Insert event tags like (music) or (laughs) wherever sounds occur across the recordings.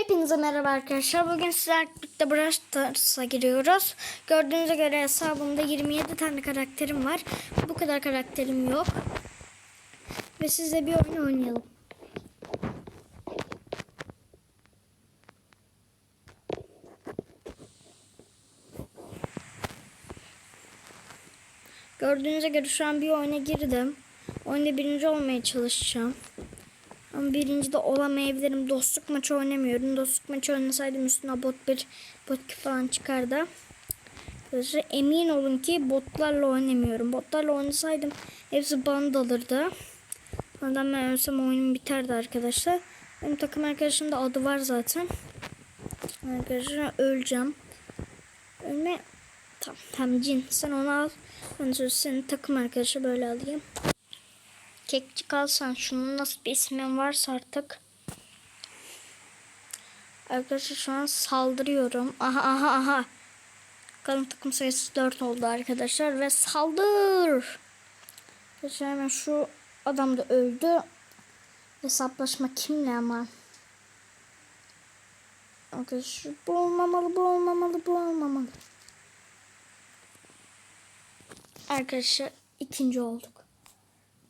Hepinize merhaba arkadaşlar. Bugün sizlerle birlikte Brawl Stars'a giriyoruz. Gördüğünüze göre hesabımda 27 tane karakterim var. Bu kadar karakterim yok. Ve sizle bir oyun oynayalım. Gördüğünüze göre şu an bir oyuna girdim. Oyunda birinci olmaya çalışacağım. Ama birinci de olamayabilirim. Dostluk maçı oynamıyorum. Dostluk maçı oynasaydım üstüne bot bir bot falan çıkardı. Arkadaşlar emin olun ki botlarla oynamıyorum. Botlarla oynasaydım hepsi bana dalırdı. Ondan ben ölsem oyunum biterdi arkadaşlar. Benim takım arkadaşımda adı var zaten. Arkadaşlar öleceğim. Ölme Tamam, tamam cin sen onu al. Ben de senin takım arkadaşı böyle alayım. Kekçik alsan şunun nasıl bir ismin varsa artık. Arkadaşlar şu an saldırıyorum. Aha aha aha. Bakalım takım sayısı 4 oldu arkadaşlar ve saldır. Arkadaşlar hemen şu adam da öldü. Hesaplaşma kimle ama. Arkadaşlar bu olmamalı bu olmamalı bu olmamalı. Arkadaşlar ikinci olduk.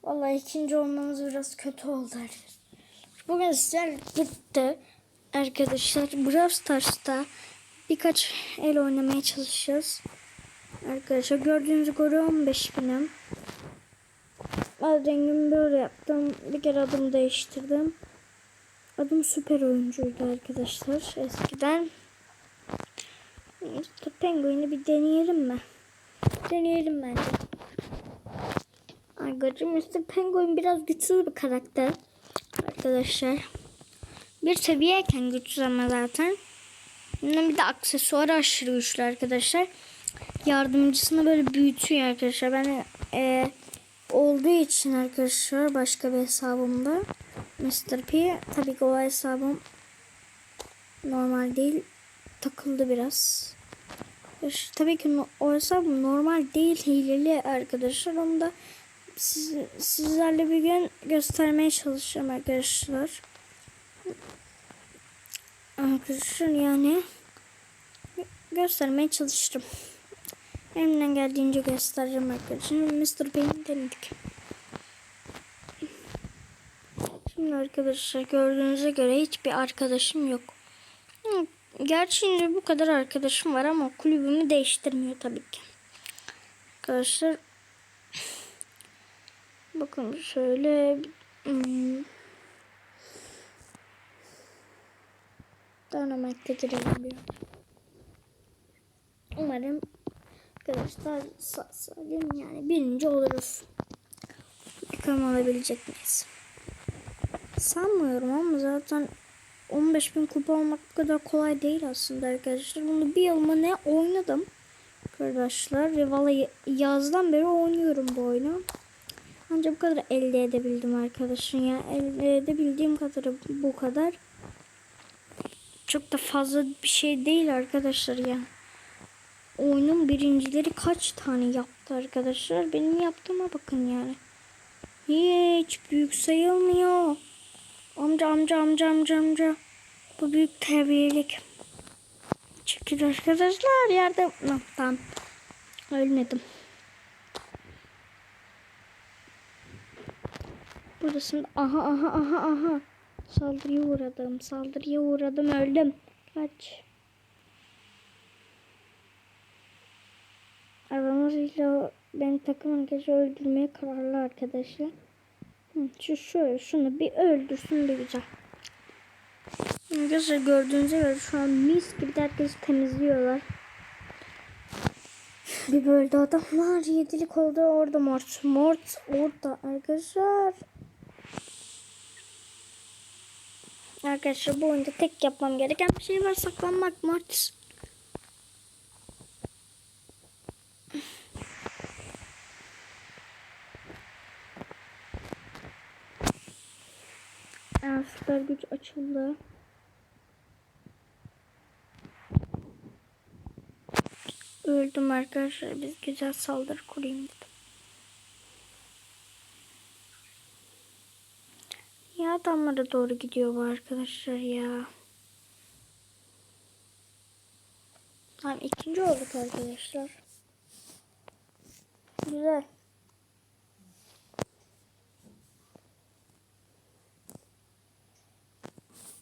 Vallahi ikinci olmamız biraz kötü oldu arkadaşlar. Bugün sizlerle birlikte arkadaşlar Brawl Stars'ta birkaç el oynamaya çalışacağız. Arkadaşlar gördüğünüz gibi 15 binim. Ben rengimi böyle yaptım. Bir kere adım değiştirdim. Adım süper oyuncuydu arkadaşlar eskiden. Penguini bir deneyelim mi? Deneyelim bence. Arkadaşlar Mr. Penguin biraz güçlü bir karakter. Arkadaşlar. Bir seviyeyken güçlü ama zaten. Bunun bir de aksesuarı aşırı güçlü arkadaşlar. Yardımcısını böyle büyütüyor arkadaşlar. Ben e, olduğu için arkadaşlar başka bir hesabımda. Mr. P. Tabii ki o hesabım normal değil. Takıldı biraz. Tabii ki o hesabım normal değil hileli arkadaşlar. Onu da siz, sizlerle bir gün göstermeye çalışacağım arkadaşlar. Arkadaşlar yani göstermeye çalıştım. Elimden geldiğince göstereceğim arkadaşlar. Mr. Bean'i denedik. Şimdi arkadaşlar gördüğünüze göre hiçbir arkadaşım yok. Gerçi şimdi bu kadar arkadaşım var ama kulübümü değiştirmiyor tabii ki. Arkadaşlar bakın şöyle Dynamite'de girelim bir. Umarım arkadaşlar sağ salim yani birinci oluruz. Bakalım alabilecek miyiz? Sanmıyorum ama zaten 15 bin kupa olmak bu kadar kolay değil aslında arkadaşlar. Bunu bir yıl mı ne oynadım arkadaşlar. Ve vallahi yazdan beri oynuyorum bu oyunu. Ancak bu kadar elde edebildim arkadaşlar. Yani elde edebildiğim kadarı bu kadar. Çok da fazla bir şey değil arkadaşlar ya. Oyunun birincileri kaç tane yaptı arkadaşlar. Benim yaptığıma bakın yani. Hiç büyük sayılmıyor. Amca amca amca amca amca. Bu büyük terbiyelilik. Çekil arkadaşlar. Ah, tamam. Ölmedim. Burasında aha aha aha aha. Saldırıya uğradım. Saldırıya uğradım. Öldüm. Kaç. Aramızıyla benim takım arkadaşı öldürmeye kararlı arkadaşlar. Şu şöyle şunu bir öldürsün bir güzel. Arkadaşlar gördüğünüz gibi şu an mis gibi de herkes temizliyorlar. Bir bölde adamlar yedilik oldu orada mort. Mort orada arkadaşlar. Arkadaşlar bu oyunda tek yapmam gereken bir şey var saklanmak mort. (laughs) Aa, süper güç açıldı. Öldüm arkadaşlar. Biz güzel saldırı kurayım dedim. niye adamlara doğru gidiyor bu arkadaşlar ya? Tamam ikinci olduk arkadaşlar. Güzel.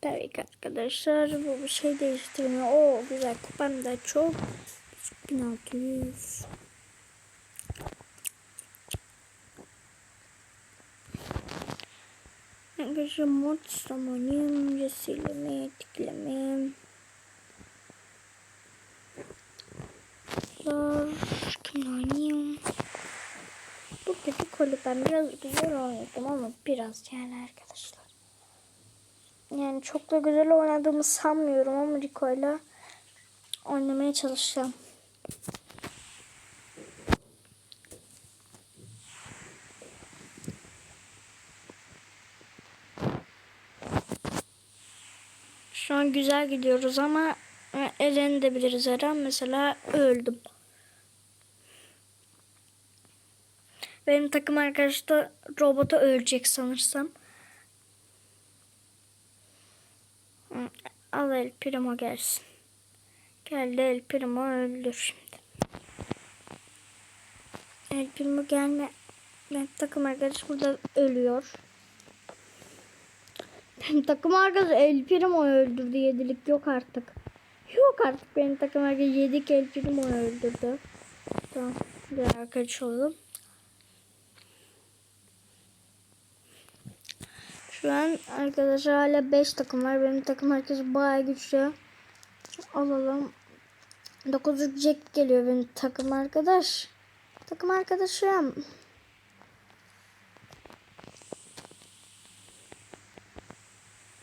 Tabii ki arkadaşlar bu bir şey değiştirmiyor. O güzel kupam da çok 1600 Zamanım, resilimi, tikleme. Zor, kimlaniyim. Bu kötü kolu ben biraz güzel oynadım ama biraz yani arkadaşlar. Yani çok da güzel oynadığımı sanmıyorum ama Rico'yla oynamaya çalışacağım. Güzel gidiyoruz ama e, elendebiliriz her an. Mesela öldüm. Benim takım arkadaş da robota ölecek sanırsam. Al El Primo gelsin. Geldi El Primo öldür şimdi. El Primo gelme. Benim takım arkadaş burada ölüyor. (laughs) Takım arkadaş El Primo öldürdü. Yedilik yok artık. Yok artık benim takım arkadaş yedik El Primo öldürdü. Tamam. Bir arkadaş olalım. Şu an arkadaşlar hala 5 takım var. Benim takım herkes bayağı güçlü. Alalım. 9 Jack geliyor benim takım arkadaş. Takım arkadaşım.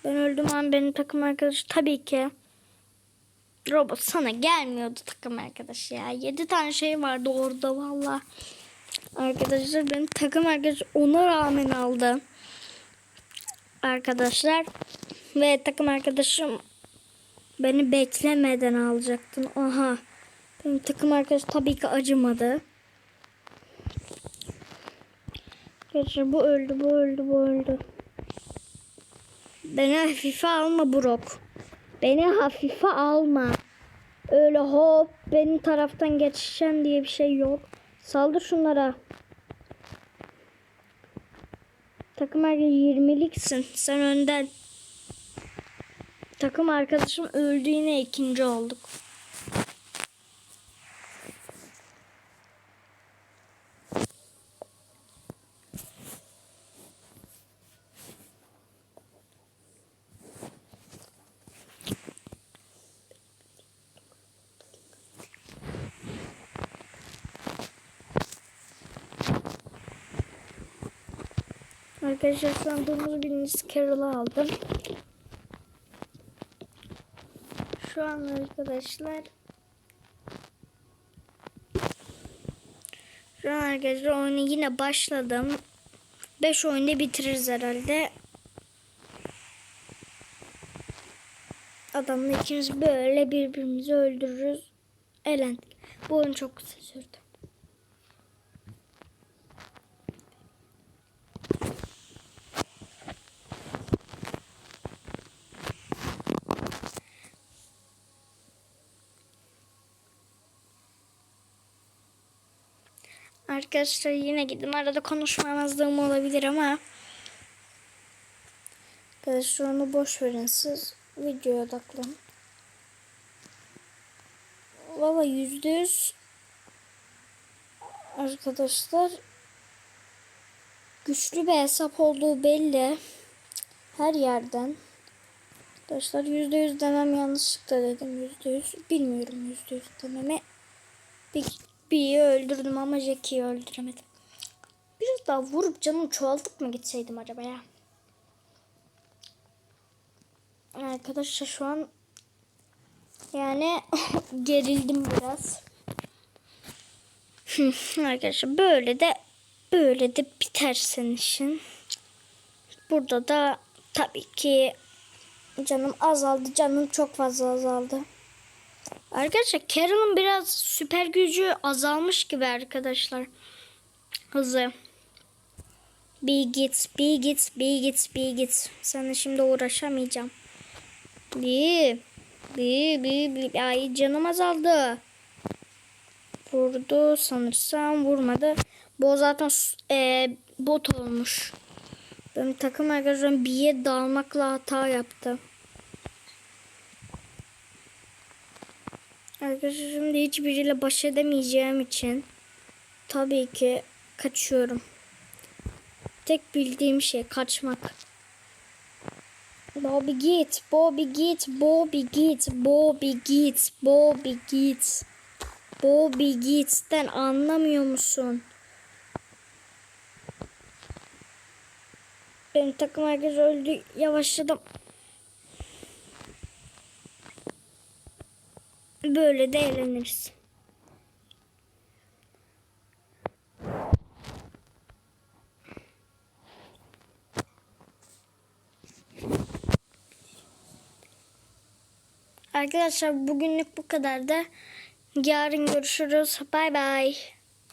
Ben öldüm ama benim takım arkadaş tabii ki. Robot sana gelmiyordu takım arkadaş ya. 7 tane şey vardı orada valla. Arkadaşlar benim takım arkadaş ona rağmen aldı arkadaşlar ve takım arkadaşım beni beklemeden alacaktın. Aha. Benim takım arkadaş tabii ki acımadı. Arkadaşlar bu öldü, bu öldü, bu öldü. Beni hafife alma Brok. Beni hafife alma. Öyle hop benim taraftan geçişen diye bir şey yok. Saldır şunlara. Takım arkadaşı 20'liksin. Sen önden. Takım arkadaşım öldü yine ikinci olduk. Arkadaşlar domuz birincisi Carol'ı aldım. Şu an arkadaşlar Şu an arkadaşlar oyunu yine başladım. 5 oyunda bitiririz herhalde. Adamla ikimiz böyle birbirimizi öldürürüz. Elendik. Bu oyun çok kısa sürdü. Arkadaşlar yine gittim. Arada konuşmamazlığım olabilir ama Arkadaşlar onu boş verin siz. Videoya odaklanın. Valla yüzde yüz arkadaşlar güçlü bir hesap olduğu belli. Her yerden. Arkadaşlar yüzde yüz demem yanlışlıkla dedim yüzde yüz. Bilmiyorum yüzde yüz dememi. Bir, biri öldürdüm ama Jackie'yi öldüremedim. Biraz daha vurup canımı çoğaltıp mı gitseydim acaba ya? Arkadaşlar şu an yani (laughs) gerildim biraz. (laughs) Arkadaşlar böyle de böyle de biter senin işin. Burada da tabii ki canım azaldı. Canım çok fazla azaldı. Arkadaşlar Carol'ın biraz süper gücü azalmış gibi arkadaşlar. Hızı. Bir git, bir git, bir git, bir git. Sana şimdi uğraşamayacağım. İyi. Bir, bir, bir. Ay canım azaldı. Vurdu sanırsam vurmadı. Bu zaten e, bot olmuş. Benim takım arkadaşlarım B'ye dalmakla hata yaptı. Arkadaşlar şimdi hiçbiriyle baş edemeyeceğim için tabii ki kaçıyorum. Tek bildiğim şey kaçmak. Bobby git, Bobby git, Bobby git, Bobby git, Bobby git. Bobby git'ten anlamıyor musun? Benim takım herkes öldü. Yavaşladım. Böyle de eğleniriz. Arkadaşlar bugünlük bu kadar da. Yarın görüşürüz. Bay bay.